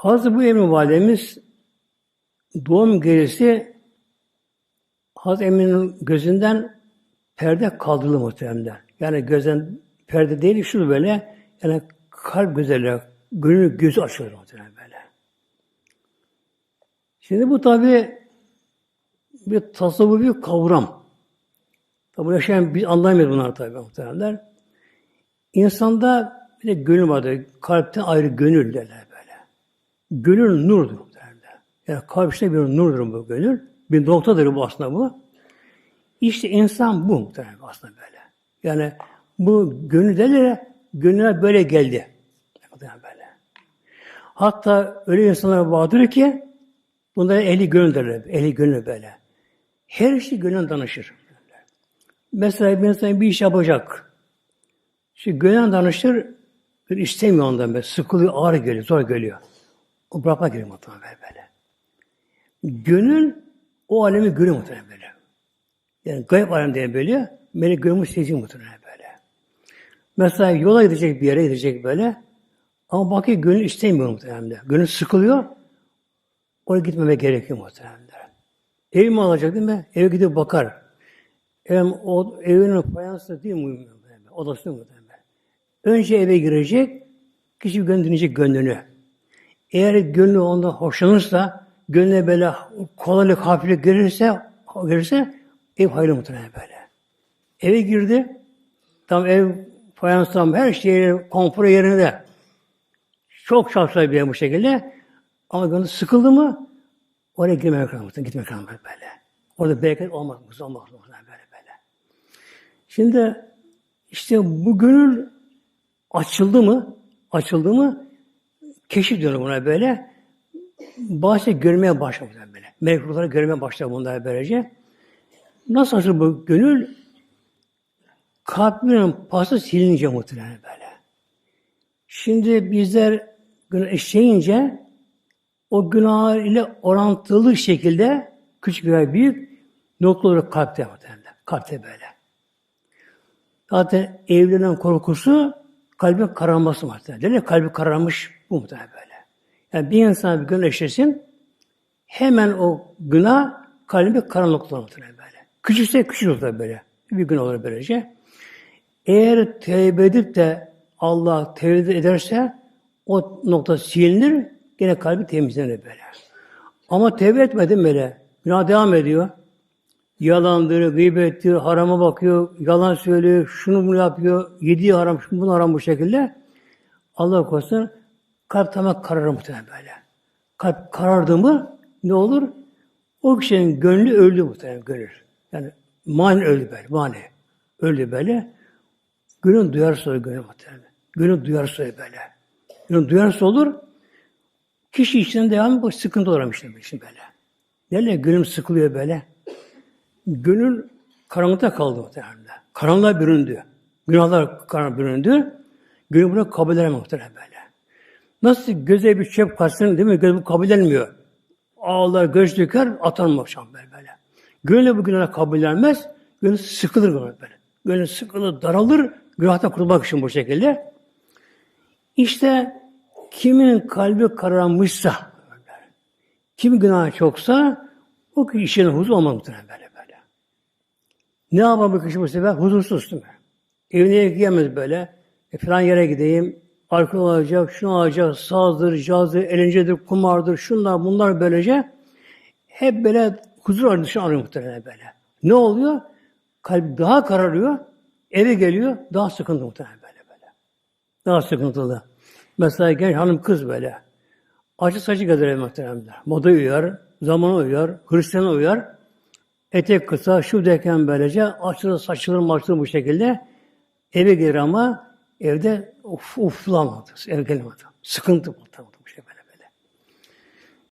Hazreti bu Emin Validemiz doğum gecesi Hazreti Emin'in gözünden perde kaldırıldı muhtemelen. Yani gözden perde değil, şu böyle yani kalp güzelliği, gönül gözü açılır muhtemelen böyle. Şimdi bu tabi bir tasavvufi kavram. Tabi yaşayan biz anlayamayız bunlar tabi muhtemelenler. İnsanda bir de gönül vardır. Kalpten ayrı gönül derler. Gönül nurdur muhtemelen. Yani kalp işte bir nurdur bu gönül. Bir noktadır bu aslında bu. İşte insan bu muhtemelen aslında böyle. Yani bu gönül derler gönüle böyle geldi. Böyle. Hatta öyle insanlar vardır ki bunlara ehli gönül derler. Ehli gönül böyle. Her şey gönül danışır. Mesela bir insan bir iş yapacak. Şimdi gönül danışır, istemiyor ondan böyle. Sıkılıyor, ağır geliyor, zor geliyor. O bırakma geliyor muhtemelen böyle. böyle. Gönül o alemi görüyor muhtemelen böyle. Yani gayb alem diye böyle. Melek görmüş seyirci muhtemelen böyle. Mesela yola gidecek bir yere gidecek böyle. Ama bakıyor gönül istemiyor muhtemelen. Gönül sıkılıyor. Oraya gitmeme gerekiyor muhtemelen. Ev mi alacak değil mi? Eve gidip bakar. Evim, o, evinin fayansı değil mi? Odası mı? Önce eve girecek, kişi gönderecek gönlünü. Eğer gönlü ondan hoşlanırsa, gönlüne böyle kolaylık, hafiflik gelirse, gelirse ev hayırlı muhtemelen böyle. Eve girdi, tam ev fayans tam her şey konfor yerinde. Çok şanslı bir bu şekilde. Ama gönlü sıkıldı mı oraya girmemek lazım. Gitmek lazım böyle. Orada bereket olmaz. Olmaz. olmaz böyle böyle. Şimdi işte bu gönül açıldı mı, açıldı mı keşif diyorlar buna böyle. Şey görmeye başladı böyle. Melekutları görmeye başladı bunlar böylece. Nasıl açıldı bu gönül? Kalbinin pası silince muhtemelen böyle. Şimdi bizler günah işleyince o günah ile orantılı şekilde küçük veya büyük nokta olarak kalpte muhtemelen. Kalpte böyle. Zaten evlenen korkusu kalbin kararması muhtemelen. Değil mi? Kalbi kararmış bu muhtemelen böyle. Yani bir insan bir günah işlesin hemen o günah kalbi karanlık olur muhtemelen böyle. Küçükse küçük olur böyle. Bir gün olur böylece. Eğer tevbe edip de Allah tevbe ederse o nokta silinir, gene kalbi temizlenir böyle. Ama tevbe etmedi böyle. Günah devam ediyor. Yalandır, gıybettir, harama bakıyor, yalan söylüyor, şunu bunu yapıyor, yediği haram, şunu bunu haram bu şekilde. Allah korusun kalp tamamen kararır muhtemelen böyle. Kalp karardı mı ne olur? O kişinin gönlü öldü muhtemelen gönül. Yani mani öldü böyle, mani. Öldü böyle. Gönül duyarsa olur gönül muhtemelen. Gönül duyarsa olur böyle. Gönül duyarsa olur, kişi içinden devam bu sıkıntı olur işte böyle. Nerede gönül sıkılıyor böyle? Gönül karanlıkta kaldı muhtemelen. Karanlığa büründü. Günahlar karanlığa büründü. Gönül bunu kabul edemez muhtemelen böyle. Nasıl göze bir çöp kaçsın değil mi? Göz kabul edilmiyor. Ağlar, göz döker, atar akşam böyle. Gönül bu günahı kabul edilmez. Gönül sıkılır böyle. Gönül sıkılır, daralır. Günahtan kurtulmak için bu şekilde. İşte kimin kalbi kararmışsa, kim günah çoksa o kişi işine huzur olmaz muhtemelen böyle böyle. Ne yapar bu kişi bu sefer? Huzursuz değil mi? Evine gidemez böyle. E, falan yere gideyim, alkol alacak, şunu alacak, sazdır, cazdır, eğlencedir, kumardır, şunlar bunlar böylece hep böyle huzur arayışı arıyor muhtemelen böyle. Ne oluyor? Kalp daha kararıyor, eve geliyor, daha sıkıntı muhtemelen böyle böyle. Daha sıkıntılı. Mesela genç hanım kız böyle. Acı saçı gezer muhteremler. Moda uyar, zamana uyar, Hristiyan'a uyar. Etek kısa, şu derken böylece açılır, saçılır, maçılır bu şekilde. Eve gelir ama evde uf, uflamadı. Ev gelmedi. Sıkıntı bu.